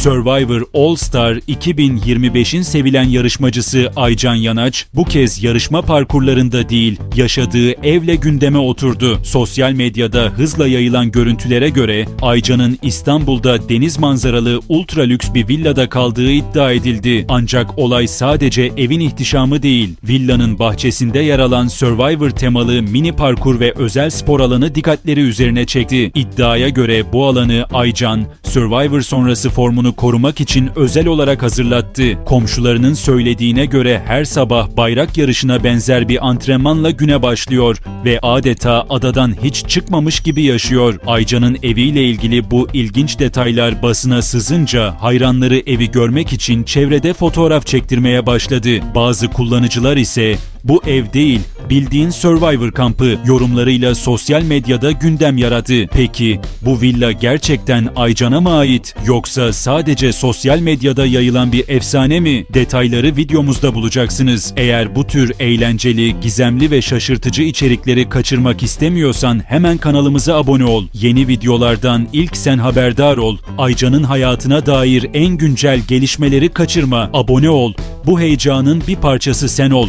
Survivor All Star 2025'in sevilen yarışmacısı Aycan Yanaç bu kez yarışma parkurlarında değil yaşadığı evle gündeme oturdu. Sosyal medyada hızla yayılan görüntülere göre Aycan'ın İstanbul'da deniz manzaralı ultra lüks bir villada kaldığı iddia edildi. Ancak olay sadece evin ihtişamı değil. Villanın bahçesinde yer alan Survivor temalı mini parkur ve özel spor alanı dikkatleri üzerine çekti. İddiaya göre bu alanı Aycan, Survivor sonrası formunu korumak için özel olarak hazırlattı. Komşularının söylediğine göre her sabah bayrak yarışına benzer bir antrenmanla güne başlıyor ve adeta adadan hiç çıkmamış gibi yaşıyor. Aycan'ın eviyle ilgili bu ilginç detaylar basına sızınca hayranları evi görmek için çevrede fotoğraf çektirmeye başladı. Bazı kullanıcılar ise bu ev değil, bildiğin Survivor kampı yorumlarıyla sosyal medyada gündem yarattı. Peki bu villa gerçekten Aycan'a mı ait yoksa sadece sosyal medyada yayılan bir efsane mi? Detayları videomuzda bulacaksınız. Eğer bu tür eğlenceli, gizemli ve şaşırtıcı içerikleri kaçırmak istemiyorsan hemen kanalımıza abone ol. Yeni videolardan ilk sen haberdar ol. Aycan'ın hayatına dair en güncel gelişmeleri kaçırma. Abone ol. Bu heyecanın bir parçası sen ol.